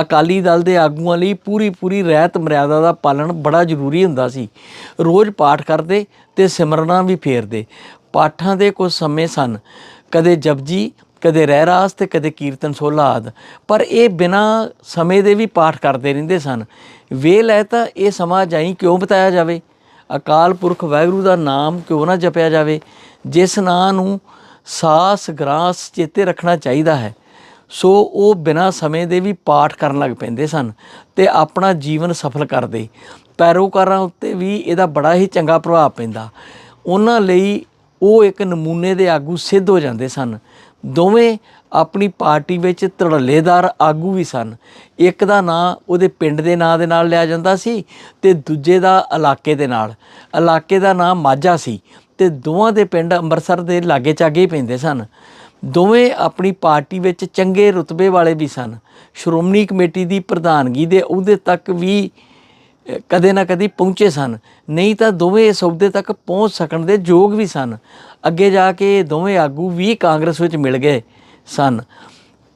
ਅਕਾਲੀ ਦਲ ਦੇ ਆਗੂਆਂ ਲਈ ਪੂਰੀ ਪੂਰੀ ਰਹਿਤ ਮਰਿਆਦਾ ਦਾ ਪਾਲਣ ਬੜਾ ਜ਼ਰੂਰੀ ਹੁੰਦਾ ਸੀ। ਰੋਜ਼ ਪਾਠ ਕਰਦੇ ਤੇ ਸਿਮਰਨਾ ਵੀ ਫੇਰਦੇ। ਪਾਠਾਂ ਦੇ ਕੁਝ ਸਮੇਂ ਸਨ। ਕਦੇ ਜਪਜੀ, ਕਦੇ ਰਹਿਰਾਸ ਤੇ ਕਦੇ ਕੀਰਤਨ ਸੋਲਾ ਆਦ। ਪਰ ਇਹ ਬਿਨਾ ਸਮੇਂ ਦੇ ਵੀ ਪਾਠ ਕਰਦੇ ਰਹਿੰਦੇ ਸਨ। ਵੇਲ ਹੈ ਤਾਂ ਇਹ ਸਮਾਂ ਜਾਈ ਕਿਉਂ ਬਤਾਇਆ ਜਾਵੇ? ਅਕਾਲ ਪੁਰਖ ਵਾਹਿਗੁਰੂ ਦਾ ਨਾਮ ਕਿਉਂ ਨਾ ਜਪਿਆ ਜਾਵੇ? ਜਿਸ ਨਾਂ ਨੂੰ ਸਾਸ ਗ੍ਰਾਸ ਚੇਤੇ ਰੱਖਣਾ ਚਾਹੀਦਾ ਹੈ। ਸੋ ਉਹ ਬਿਨਾਂ ਸਮੇਂ ਦੇ ਵੀ ਪਾਠ ਕਰਨ ਲੱਗ ਪੈਂਦੇ ਸਨ ਤੇ ਆਪਣਾ ਜੀਵਨ ਸਫਲ ਕਰਦੇ। ਪੈਰੋਕਾਰਾਂ ਉੱਤੇ ਵੀ ਇਹਦਾ ਬੜਾ ਹੀ ਚੰਗਾ ਪ੍ਰਭਾਵ ਪੈਂਦਾ। ਉਹਨਾਂ ਲਈ ਉਹ ਇੱਕ ਨਮੂਨੇ ਦੇ ਆਗੂ ਸਿੱਧ ਹੋ ਜਾਂਦੇ ਸਨ। ਦੋਵੇਂ ਆਪਣੀ ਪਾਰਟੀ ਵਿੱਚ ਧੜੱਲੇਦਾਰ ਆਗੂ ਵੀ ਸਨ। ਇੱਕ ਦਾ ਨਾਂ ਉਹਦੇ ਪਿੰਡ ਦੇ ਨਾਂ ਦੇ ਨਾਲ ਲਿਆ ਜਾਂਦਾ ਸੀ ਤੇ ਦੂਜੇ ਦਾ ਇਲਾਕੇ ਦੇ ਨਾਲ। ਇਲਾਕੇ ਦਾ ਨਾਂ ਮਾਝਾ ਸੀ ਤੇ ਦੋਵਾਂ ਦੇ ਪਿੰਡ ਅੰਮ੍ਰਿਤਸਰ ਦੇ ਲਾਗੇ ਚਾਗੇ ਹੀ ਪੈਂਦੇ ਸਨ। ਦੋਵੇਂ ਆਪਣੀ ਪਾਰਟੀ ਵਿੱਚ ਚੰਗੇ ਰੁਤਬੇ ਵਾਲੇ ਵੀ ਸਨ। ਸ਼੍ਰੋਮਣੀ ਕਮੇਟੀ ਦੀ ਪ੍ਰਧਾਨਗੀ ਦੇ ਅਹੁਦੇ ਤੱਕ ਵੀ ਕਦੇ ਨਾ ਕਦੇ ਪਹੁੰਚੇ ਸਨ। ਨਹੀਂ ਤਾਂ ਦੋਵੇਂ ਇਸ ਅਹੁਦੇ ਤੱਕ ਪਹੁੰਚ ਸਕਣ ਦੇ ਯੋਗ ਵੀ ਸਨ। ਅੱਗੇ ਜਾ ਕੇ ਦੋਵੇਂ ਆਗੂ ਵੀ ਕਾਂਗਰਸ ਵਿੱਚ ਮਿਲ ਗਏ। ਸਨ।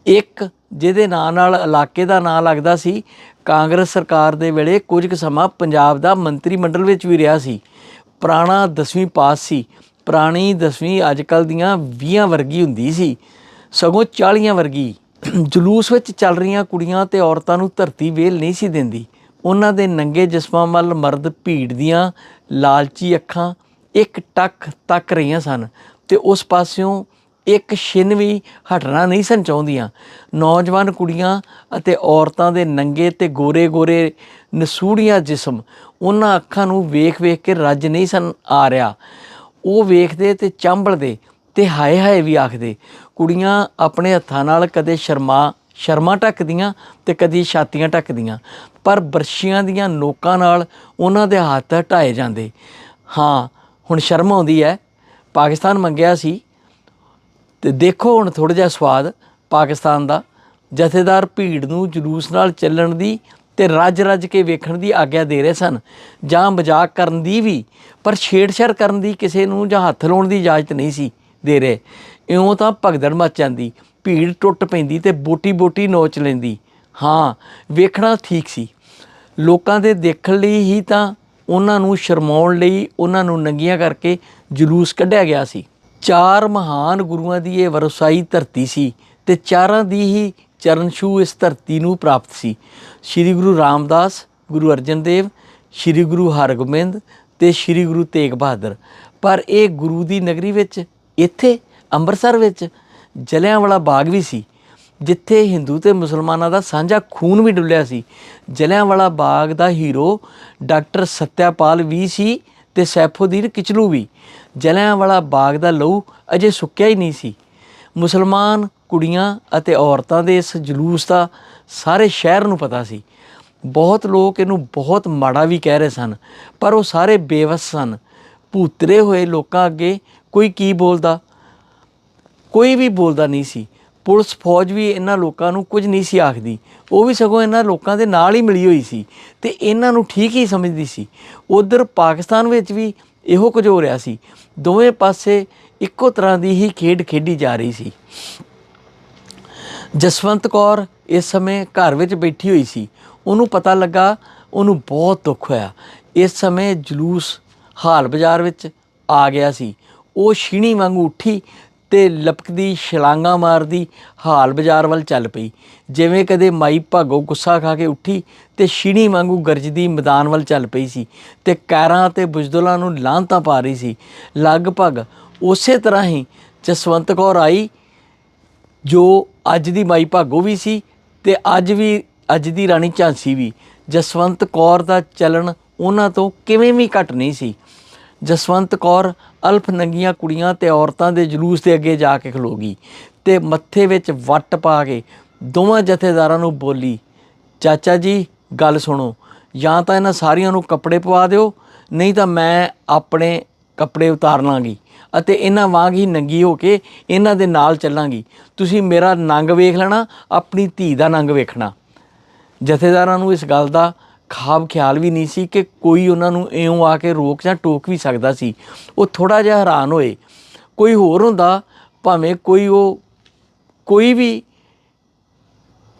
ਇੱਕ ਜਿਹਦੇ ਨਾਂ ਨਾਲ, ਇਲਾਕੇ ਦਾ ਨਾਂ ਲੱਗਦਾ ਸੀ, ਕਾਂਗਰਸ ਸਰਕਾਰ ਦੇ ਵੇਲੇ ਕੁਝ ਕੁ ਸਮਾਂ ਪੰਜਾਬ ਦਾ ਮੰਤਰੀ ਮੰਡਲ ਵਿੱਚ ਵੀ ਰਿਹਾ ਸੀ। ਪੁਰਾਣਾ 10ਵੀਂ ਪਾਸ ਸੀ। ਪੁਰਾਣੀ 10ਵੀਂ ਅੱਜਕੱਲ ਦੀਆਂ 20 ਵਰਗੀ ਹੁੰਦੀ ਸੀ। ਸਗੋਂ 40 ਵਰਗੀ। ਜਲੂਸ ਵਿੱਚ ਚੱਲ ਰਹੀਆਂ ਕੁੜੀਆਂ ਤੇ ਔਰਤਾਂ ਨੂੰ ਧਰਤੀ ਵੇਲ ਨਹੀਂ ਸੀ ਦਿੰਦੀ। ਉਹਨਾਂ ਦੇ ਨੰਗੇ ਜਿਸਮਾਂ ਵੱਲ ਮਰਦ ਭੀੜ ਦੀਆਂ ਲਾਲਚੀ ਅੱਖਾਂ ਇੱਕ ਟੱਕ ਤੱਕ ਰਹੀਆਂ ਸਨ ਤੇ ਉਸ ਪਾਸਿਓਂ ਇੱਕ ਛਿਨ ਵੀ ਹਟਣਾ ਨਹੀਂ ਸਨ ਚਾਹੁੰਦੀਆਂ। ਨੌਜਵਾਨ ਕੁੜੀਆਂ ਅਤੇ ਔਰਤਾਂ ਦੇ ਨੰਗੇ ਤੇ ਗੋਰੇ-ਗੋਰੇ ਨਸੂੜੀਆਂ ਜਿਸਮ ਉਹਨਾਂ ਅੱਖਾਂ ਨੂੰ ਵੇਖ-ਵੇਖ ਕੇ ਰੱਜ ਨਹੀਂ ਸਨ ਆ ਰਿਹਾ। ਉਹ ਵੇਖਦੇ ਤੇ ਚੰਬਲਦੇ ਤੇ ਹਾਏ ਹਾਏ ਵੀ ਆਖਦੇ। ਕੁੜੀਆਂ ਆਪਣੇ ਹੱਥਾਂ ਨਾਲ ਕਦੇ ਸ਼ਰਮਾ ਸ਼ਰਮਾ ਢੱਕਦੀਆਂ ਤੇ ਕਦੀ ਛਾਤੀਆਂ ਢੱਕਦੀਆਂ, ਪਰ ਬਰਸ਼ੀਆਂ ਦੀਆਂ ਨੋਕਾਂ ਨਾਲ ਉਹਨਾਂ ਦੇ ਹੱਥ ਹਟਾਏ ਜਾਂਦੇ। ਹਾਂ, ਹੁਣ ਸ਼ਰਮ ਆਉਂਦੀ ਹੈ। ਪਾਕਿਸਤਾਨ ਮੰਗਿਆ ਸੀ ਤੇ ਦੇਖੋ ਹੁਣ ਥੋੜਾ ਜਿਹਾ ਸਵਾਦ ਪਾਕਿਸਤਾਨ ਦਾ। ਜਥੇਦਾਰ ਭੀੜ ਨੂੰ ਜਲੂਸ ਨਾਲ ਚੱਲਣ ਦੀ ਤੇ ਰੱਜ ਰੱਜ ਕੇ ਵੇਖਣ ਦੀ ਆਗਿਆ ਦੇ ਰਹੇ ਸਨ। ਜਾਂ ਮਜ਼ਾਕ ਕਰਨ ਦੀ ਵੀ, ਪਰ ਛੇੜਛਾੜ ਕਰਨ ਦੀ ਕਿਸੇ ਨੂੰ ਜਾਂ ਹੱਥ ਲਾਉਣ ਦੀ ਇਜਾਜ਼ਤ ਨਹੀਂ ਸੀ ਦੇ ਰਹੇ। ਇਉਂ ਤਾਂ ਭਗਦੜ ਮਚ ਜਾਂਦੀ, ਭੀੜ ਟੁੱਟ ਪੈਂਦੀ ਤੇ ਬੋਟੀ ਬੋਟੀ ਨੋਚ ਲੈਂਦੀ। ਹਾਂ, ਵੇਖਣਾ ਠੀਕ ਸੀ। ਲੋਕਾਂ ਦੇ ਦੇਖਣ ਲਈ ਹੀ ਤਾਂ ਉਹਨਾਂ ਨੂੰ ਸ਼ਰਮਾਉਣ ਲਈ, ਉਹਨਾਂ ਨੂੰ ਨੰਗੀਆਂ ਕਰਕੇ ਜਲੂਸ ਕੱਢਿਆ ਗਿਆ ਸੀ। ਚਾਰ ਮਹਾਨ ਗੁਰੂਆਂ ਦੀ ਇਹ ਵਰਸਾਈ ਧਰਤੀ ਸੀ ਤੇ ਚਾਰਾਂ ਦੀ ਹੀ ਚਰਨ ਛੂਹ ਇਸ ਧਰਤੀ ਨੂੰ ਪ੍ਰਾਪਤ ਸੀ। ਸ੍ਰੀ ਗੁਰੂ ਰਾਮਦਾਸ, ਗੁਰੂ ਅਰਜਨ ਦੇਵ, ਸ੍ਰੀ ਗੁਰੂ ਹਰਗੋਬਿੰਦ ਤੇ ਸ੍ਰੀ ਗੁਰੂ ਤੇਗ ਬਹਾਦਰ। ਪਰ ਇਹ ਗੁਰੂ ਦੀ ਨਗਰੀ ਵਿੱਚ, ਇੱਥੇ, ਅੰਮ੍ਰਿਤਸਰ ਵਿੱਚ ਜਲਿਆਂਵਾਲਾ ਬਾਗ ਵੀ ਸੀ, ਜਿੱਥੇ ਹਿੰਦੂ ਤੇ ਮੁਸਲਮਾਨਾਂ ਦਾ ਸਾਂਝਾ ਖੂਨ ਵੀ ਡੁੱਲਿਆ ਸੀ। ਜਲਿਆਂਵਾਲਾ ਬਾਗ ਦਾ ਹੀਰੋ ਡਾਕਟਰ ਸਤਿਆਪਾਲ ਵੀ ਸੀ ਤੇ ਸੈਫੁਦੀਨ ਕਿਚਲੂ ਵੀ। ਜਲਿਆਂਵਾਲਾ ਬਾਗ ਦਾ ਲਹੂ ਅਜੇ ਸੁੱਕਿਆ ਹੀ ਨਹੀਂ ਸੀ। ਮੁਸਲਮਾਨ ਕੁੜੀਆਂ ਅਤੇ ਔਰਤਾਂ ਦੇ ਇਸ ਜਲੂਸ ਦਾ ਸਾਰੇ ਸ਼ਹਿਰ ਨੂੰ ਪਤਾ ਸੀ। ਬਹੁਤ ਲੋਕ ਇਹਨੂੰ ਬਹੁਤ ਮਾੜਾ ਵੀ ਕਹਿ ਰਹੇ ਸਨ, ਪਰ ਉਹ ਸਾਰੇ ਬੇਵਸ ਸਨ। ਭੂਤਰੇ ਹੋਏ ਲੋਕਾਂ ਅੱਗੇ ਕੋਈ ਕੀ ਬੋਲਦਾ? ਕੋਈ ਵੀ ਬੋਲਦਾ ਨਹੀਂ ਸੀ। ਪੁਲਿਸ ਫੌਜ ਵੀ ਇਹਨਾਂ ਲੋਕਾਂ ਨੂੰ ਕੁਝ ਨਹੀਂ ਸੀ ਆਖਦੀ। ਉਹ ਵੀ ਸਗੋਂ ਇਹਨਾਂ ਲੋਕਾਂ ਦੇ ਨਾਲ ਹੀ ਮਿਲੀ ਹੋਈ ਸੀ ਤੇ ਇਹਨਾਂ ਨੂੰ ਠੀਕ ਹੀ ਸਮਝਦੀ ਸੀ। ਉਧਰ ਪਾਕਿਸਤਾਨ ਵਿੱਚ ਵੀ ਇਹੋ ਕੁਝ ਹੋ ਰਿਹਾ ਸੀ। ਦੋਵੇਂ ਪਾਸੇ ਇੱਕੋ ਤਰ੍ਹਾਂ ਦੀ ਹੀ ਖੇਡ ਖੇਡੀ ਜਾ ਰਹੀ ਸੀ। ਜਸਵੰਤ ਕੌਰ ਇਸ ਸਮੇਂ ਘਰ ਵਿੱਚ ਬੈਠੀ ਹੋਈ ਸੀ। ਉਹਨੂੰ ਪਤਾ ਲੱਗਾ ਉਹਨੂੰ ਬਹੁਤ ਦੁੱਖ ਹੋਇਆ। ਇਸ ਸਮੇਂ ਜਲੂਸ ਹਾਲ ਬਾਜ਼ਾਰ ਵਿੱਚ ਆ ਗਿਆ ਸੀ। ਉਹ ਛੀਣੀ ਵਾਂਗੂ ਉੱਠੀ ਤੇ ਲਪਕਦੀ ਛਲਾਂਗਾ ਮਾਰਦੀ, ਹਾਲ ਬਾਜ਼ਾਰ ਵੱਲ ਚੱਲ ਪਈ। ਜਿਵੇਂ ਕਦੇ ਮਾਈ ਭਾਗੋ ਗੁੱਸਾ ਖਾ ਕੇ ਉੱਠੀ ਤੇ ਛੀਣੀ ਵਾਂਗੂ ਗਰਜਦੀ ਮੈਦਾਨ ਵੱਲ ਚੱਲ ਪਈ ਸੀ ਤੇ ਕੈਰਾਂ ਤੇ ਬੁਜ਼ਦਲਾਂ ਨੂੰ ਲਾਂਤਾਂ ਪਾ ਰਹੀ ਸੀ। ਲਗਭਗ ਉਸੇ ਤਰ੍ਹਾਂ ਹੀ ਜਸਵੰਤ ਕੌਰ ਆਈ, ਜੋ ਅੱਜ ਦੀ ਮਾਈ ਭਾਗੋ ਵੀ ਸੀ ਤੇ ਅੱਜ ਵੀ, ਅੱਜ ਦੀ ਰਾਣੀ ਝਾਂਸੀ ਵੀ। ਜਸਵੰਤ ਕੌਰ ਦਾ ਚਲਣ ਉਹਨਾਂ ਤੋਂ ਕਿਵੇਂ ਵੀ ਘੱਟ ਨਹੀਂ ਸੀ। ਜਸਵੰਤ ਕੌਰ ਅਲਫ ਨੰਗੀਆਂ ਕੁੜੀਆਂ ਤੇ ਔਰਤਾਂ ਦੇ ਜਲੂਸ ਦੇ ਅੱਗੇ ਜਾ ਕੇ ਖਲੋ ਗਈ ਤੇ ਮੱਥੇ ਵਿੱਚ ਵੱਟ ਪਾ ਕੇ ਦੋਵਾਂ ਜਥੇਦਾਰਾਂ ਨੂੰ ਬੋਲੀ, ਚਾਚਾ ਜੀ, ਗੱਲ ਸੁਣੋ, ਜਾਂ ਤਾਂ ਇਹਨਾਂ ਸਾਰੀਆਂ ਨੂੰ ਕੱਪੜੇ ਪਵਾ ਦਿਓ, ਨਹੀਂ ਤਾਂ ਮੈਂ ਆਪਣੇ ਕੱਪੜੇ ਉਤਾਰ ਲਾਂਗੀ ਅਤੇ ਇਹਨਾਂ ਵਾਂਗ ਹੀ ਨੰਗੀ ਹੋ ਕੇ ਇਹਨਾਂ ਦੇ ਨਾਲ ਚੱਲਾਂਗੀ। ਤੁਸੀਂ ਮੇਰਾ ਨੰਗ ਵੇਖ ਲੈਣਾ, ਆਪਣੀ ਧੀ ਦਾ ਨੰਗ ਵੇਖਣਾ। ਜਥੇਦਾਰਾਂ ਨੂੰ ਇਸ ਗੱਲ ਦਾ ਖਾਬ ਖਿਆਲ ਵੀ ਨਹੀਂ ਸੀ ਕਿ ਕੋਈ ਉਹਨਾਂ ਨੂੰ ਇਉਂ ਆ ਕੇ ਰੋਕ ਜਾਂ ਟੋਕ ਵੀ ਸਕਦਾ ਸੀ। ਉਹ ਥੋੜਾ ਜਿਹਾ ਹੈਰਾਨ ਹੋਏ। ਕੋਈ ਹੋਰ ਹੁੰਦਾ, ਭਾਵੇਂ ਕੋਈ ਉਹ, ਕੋਈ ਵੀ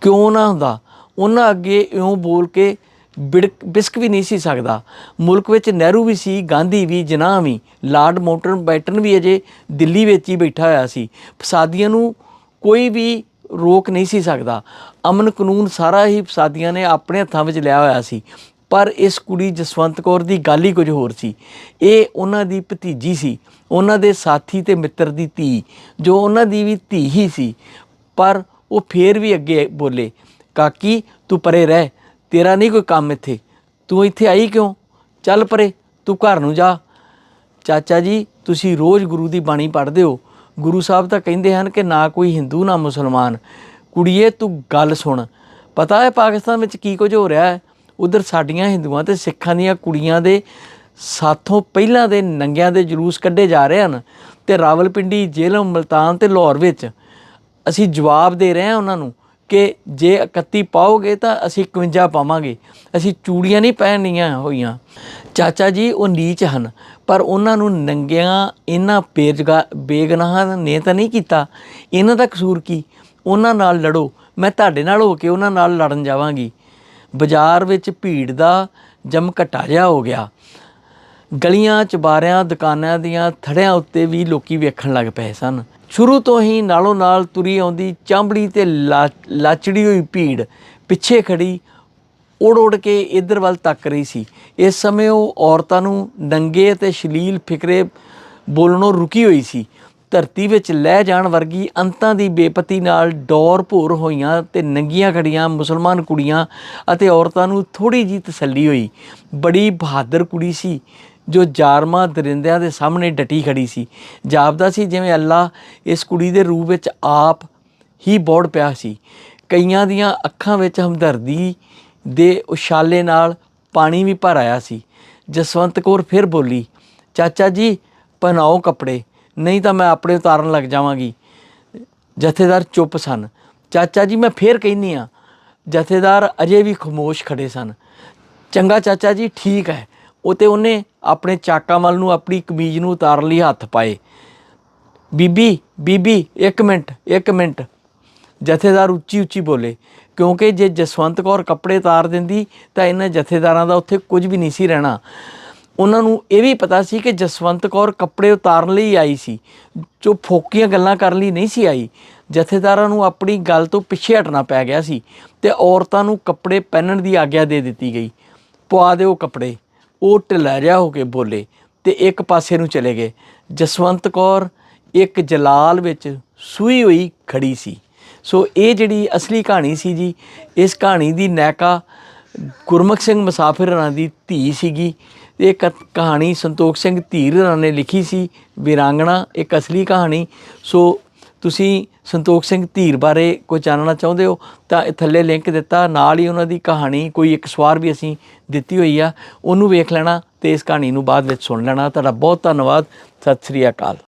ਕਿਉਂ ਨਾ ਹੁੰਦਾ, ਉਹਨਾਂ ਅੱਗੇ ਇਉਂ ਬੋਲ ਕੇ ਬਿੜਕ ਬਿਸਕ ਵੀ ਨਹੀਂ ਸੀ ਸਕਦਾ। ਮੁਲਕ ਵਿੱਚ ਨਹਿਰੂ ਵੀ ਸੀ, ਗਾਂਧੀ ਵੀ, ਜਨਾਹ ਵੀ, ਲਾਰਡ ਮਾਊਂਟਨ ਬੈਟਨ ਵੀ ਅਜੇ ਦਿੱਲੀ ਵਿੱਚ ਹੀ ਬੈਠਾ ਹੋਇਆ ਸੀ। ਫਸਾਦੀਆਂ ਨੂੰ ਕੋਈ ਵੀ ਰੋਕ ਨਹੀਂ ਸੀ ਸਕਦਾ। ਅਮਨ ਕਾਨੂੰਨ ਸਾਰਾ ਹੀ ਫਸਾਦੀਆਂ ਨੇ ਆਪਣੇ ਹੱਥਾਂ ਵਿੱਚ ਲਿਆ ਹੋਇਆ ਸੀ। ਪਰ ਇਸ ਕੁੜੀ ਜਸਵੰਤ ਕੌਰ ਦੀ ਗੱਲ ਹੀ ਕੁਝ ਹੋਰ ਸੀ। ਇਹ ਉਹਨਾਂ ਦੀ ਭਤੀਜੀ ਸੀ। ਉਹਨਾਂ ਦੇ ਸਾਥੀ ਤੇ ਮਿੱਤਰ ਦੀ ਧੀ, ਜੋ ਉਹਨਾਂ ਦੀ ਵੀ ਧੀ ਹੀ ਸੀ। ਪਰ ਉਹ ਫੇਰ ਵੀ ਅੱਗੇ ਬੋਲੇ, ਕਾਕੀ, ਤੂੰ ਪਰੇ ਰਹਿ। ਤੇਰਾ ਨਹੀਂ ਕੋਈ ਕੰਮ ਇੱਥੇ। ਤੂੰ ਇੱਥੇ ਆਈ ਕਿਉਂ? ਚੱਲ ਪਰੇ, ਤੂੰ ਘਰ ਨੂੰ ਜਾ। ਚਾਚਾ ਜੀ, ਤੁਸੀਂ ਰੋਜ਼ ਗੁਰੂ ਦੀ ਬਾਣੀ ਪੜ੍ਹਦੇ ਹੋ। ਗੁਰੂ ਸਾਹਿਬ ਤਾਂ ਕਹਿੰਦੇ ਹਨ ਕਿ ਨਾ ਕੋਈ ਹਿੰਦੂ, ਨਾ ਮੁਸਲਮਾਨ। ਕੁੜੀਏ, ਤੂੰ ਗੱਲ ਸੁਣ। ਪਤਾ ਹੈ ਪਾਕਿਸਤਾਨ ਵਿੱਚ ਕੀ ਕੁਝ ਹੋ ਰਿਹਾ ਹੈ? ਉਧਰ ਸਾਡੀਆਂ ਹਿੰਦੂਆਂ ਤੇ ਸਿੱਖਾਂ ਦੀਆਂ ਕੁੜੀਆਂ ਦੇ ਸਾਥੋਂ ਪਹਿਲਾਂ ਦੇ ਨੰਗਿਆਂ ਦੇ ਜਲੂਸ ਕੱਢੇ ਜਾ ਰਹੇ ਹਨ ਤੇ ਰਾਵਲਪਿੰਡੀ, ਜੇਲ੍ਹ, ਮਲਤਾਨ ਤੇ ਲਾਹੌਰ ਵਿੱਚ। ਅਸੀਂ ਜਵਾਬ ਦੇ ਰਹੇ ਹਾਂ ਉਹਨਾਂ ਨੂੰ। ਕਿ ਜੇ 31 ਪਾਓਗੇ ਤਾਂ ਅਸੀਂ 51 ਪਾਵਾਂਗੇ। ਅਸੀਂ ਚੂੜੀਆਂ ਨਹੀਂ ਪਹਿਨਣੀਆਂ ਹੋਈਆਂ। ਚਾਚਾ ਜੀ, ਉਹ ਨੀਚ ਹਨ, ਪਰ ਉਹਨਾਂ ਨੂੰ ਨੰਗਿਆਂ, ਇਹਨਾਂ ਬੇਜਗਾ ਬੇਗਨਾਹਾਂ ਨੇ ਤਾਂ ਨਹੀਂ ਕੀਤਾ। ਇਹਨਾਂ ਦਾ ਕਸੂਰ ਕੀ? ਉਹਨਾਂ ਨਾਲ ਲੜੋ। ਮੈਂ ਤੁਹਾਡੇ ਨਾਲ ਹੋ ਕੇ ਉਹਨਾਂ ਨਾਲ ਲੜਨ ਜਾਵਾਂਗੀ। ਬਾਜ਼ਾਰ ਵਿੱਚ ਭੀੜ ਦਾ ਜਮ ਘਟਾ ਜਿਹਾ ਹੋ ਗਿਆ। ਗਲੀਆਂ ਚਬਾਰਿਆਂ ਦੁਕਾਨਾਂ ਦੀਆਂ ਥੜਿਆਂ ਉੱਤੇ ਵੀ ਲੋਕੀ ਵੇਖਣ ਲੱਗ ਪਏ ਸਨ। ਸ਼ੁਰੂ ਤੋਂ ਹੀ ਨਾਲੋਂ ਨਾਲ ਤੁਰੀ ਆਉਂਦੀ ਚਾਂਬੜੀ ਤੇ ਲਾ- ਲਾਚੜੀ ਹੋਈ ਭੀੜ ਪਿੱਛੇ ਖੜੀ ਉੜ ਉੜ ਕੇ ਇਧਰ ਵੱਲ ਤੱਕ ਰਹੀ ਸੀ। ਇਸ ਸਮੇਂ ਉਹ ਔਰਤਾਂ ਨੂੰ ਨੰਗੇ ਅਤੇ ਸ਼ਲੀਲ ਫਿਕਰੇ ਬੋਲਣੋਂ ਰੁਕੀ ਹੋਈ ਸੀ। ਧਰਤੀ ਵਿੱਚ ਲੈ ਜਾਣ ਵਰਗੀ ਅੰਤਾਂ ਦੀ ਬੇਪਤੀ ਨਾਲ ਡੌਰ ਭੋਰ ਹੋਈਆਂ ਤੇ ਨੰਗੀਆਂ ਖੜੀਆਂ ਮੁਸਲਮਾਨ ਕੁੜੀਆਂ ਅਤੇ ਔਰਤਾਂ ਨੂੰ ਥੋੜੀ ਜੀ ਤਸੱਲੀ ਹੋਈ। ਬੜੀ ਬਹਾਦਰ ਕੁੜੀ ਸੀ। ਜੋ ਜਾਰਮਾ ਦਰਿੰਦਿਆਂ ਦੇ ਸਾਹਮਣੇ ਡਟੀ ਖੜੀ ਸੀ। ਜਾਪਦਾ ਸੀ ਜਿਵੇਂ ਅੱਲਾ ਇਸ ਕੁੜੀ ਦੇ ਰੂਪ ਵਿੱਚ ਆਪ ਹੀ ਬੋੜ ਪਿਆ ਸੀ। ਕਈਆਂ ਦੀਆਂ ਅੱਖਾਂ ਵਿੱਚ ਹਮਦਰਦੀ ਦੇ ਉਛਾਲੇ ਨਾਲ ਪਾਣੀ ਵੀ ਭਰ ਆਇਆ ਸੀ। ਜਸਵੰਤ ਕੌਰ ਫਿਰ ਬੋਲੀ, ਚਾਚਾ ਜੀ, ਪਹਿਨਾਓ ਕੱਪੜੇ, ਨਹੀਂ ਤਾਂ ਮੈਂ ਆਪਣੇ ਉਤਾਰਨ ਲੱਗ ਜਾਵਾਂਗੀ। ਜਥੇਦਾਰ ਚੁੱਪ ਸਨ। ਚਾਚਾ ਜੀ, ਮੈਂ ਫੇਰ ਕਹਿੰਨੀ ਆ ਜਥੇਦਾਰ ਅਜੇ ਵੀ ਖਮੋਸ਼ ਖੜੇ ਸਨ। ਚੰਗਾ ਚਾਚਾ ਜੀ, ਠੀਕ ਹੈ। ਉਹ ਤੇ ਉਹਨੇ ਆਪਣੇ ਚਾਕਾਮਲ ਨੂੰ ਆਪਣੀ ਕਮੀਜ਼ ਨੂੰ ਉਤਾਰਨ ਲਈ ਹੱਥ ਪਾਏ। ਬੀਬੀ ਬੀਬੀ, ਇੱਕ ਮਿੰਟ ਇੱਕ ਮਿੰਟ। ਜਥੇਦਾਰ ਉੱਚੀ ਉੱਚੀ ਬੋਲੇ, ਕਿਉਂਕਿ ਜੇ ਜਸਵੰਤ ਕੌਰ ਕੱਪੜੇ ਉਤਾਰ ਦਿੰਦੀ ਤਾਂ ਇਹਨਾਂ ਜਥੇਦਾਰਾਂ ਦਾ ਉੱਥੇ ਕੁਝ ਵੀ ਨਹੀਂ ਸੀ ਰਹਿਣਾ। ਉਹਨਾਂ ਨੂੰ ਇਹ ਵੀ ਪਤਾ ਸੀ ਕਿ ਜਸਵੰਤ ਕੌਰ ਕੱਪੜੇ ਉਤਾਰਨ ਲਈ ਆਈ ਸੀ, ਜੋ ਫੋਕੀਆਂ ਗੱਲਾਂ ਕਰਨ ਲਈ ਨਹੀਂ ਸੀ ਆਈ। ਜਥੇਦਾਰਾਂ ਨੂੰ ਆਪਣੀ ਗੱਲ ਤੋਂ ਪਿੱਛੇ ਹਟਣਾ ਪੈ ਗਿਆ ਸੀ ਤੇ ਔਰਤਾਂ ਨੂੰ ਕੱਪੜੇ ਪਹਿਨਣ ਦੀ ਆਗਿਆ ਦੇ ਦਿੱਤੀ ਗਈ। ਪਵਾ ਦਿਓ ਕੱਪੜੇ। ਉਹ ਢਿੱਲਾ ਹੋ ਕੇ ਬੋਲੇ ਤੇ ਇੱਕ ਪਾਸੇ ਨੂੰ ਚਲੇ ਗਏ। ਜਸਵੰਤ ਕੌਰ ਇੱਕ ਜਲਾਲ ਵਿੱਚ ਸੂਈ ਹੋਈ ਖੜੀ ਸੀ। ਸੋ ਇਹ ਜਿਹੜੀ ਅਸਲੀ ਕਹਾਣੀ ਸੀ ਜੀ, ਇਸ ਕਹਾਣੀ ਦੀ ਨਾਇਕਾ ਗੁਰਮੁਖ ਸਿੰਘ ਮੁਸਾਫਿਰ ਰਾਂ ਦੀ ਧੀ ਸੀਗੀ। ਇਹ ਕ- ਕਹਾਣੀ ਸੰਤੋਖ ਸਿੰਘ ਧੀਰ ਰਾਂ ਨੇ ਲਿਖੀ ਸੀ। ਵਿਰਾਂਗਣਾ, ਇੱਕ ਅਸਲੀ ਕਹਾਣੀ। ਸੋ ਤੁਸੀਂ ਸੰਤੋਖ ਸਿੰਘ ਧੀਰ ਬਾਰੇ ਕੋਈ ਜਾਣਨਾ ਚਾਹੁੰਦੇ ਹੋ? ਤਾਂ ਇਹ ਥੱਲੇ ਲਿੰਕ ਦਿੱਤਾ, ਨਾਲ ਹੀ ਉਹਨਾਂ ਦੀ ਕਹਾਣੀ ਕੋਈ ਇੱਕ ਸਵਾਰ ਵੀ ਅਸੀਂ ਦਿੱਤੀ ਹੋਈ ਆ। ਉਹਨੂੰ ਵੇਖ ਲੈਣਾ ਤੇ ਇਸ ਕਹਾਣੀ ਨੂੰ ਬਾਅਦ ਵਿੱਚ ਸੁਣ ਲੈਣਾ। ਤੁਹਾਡਾ ਬਹੁਤ ਧੰਨਵਾਦ। ਸਤਿ ਸ੍ਰੀ ਅਕਾਲ।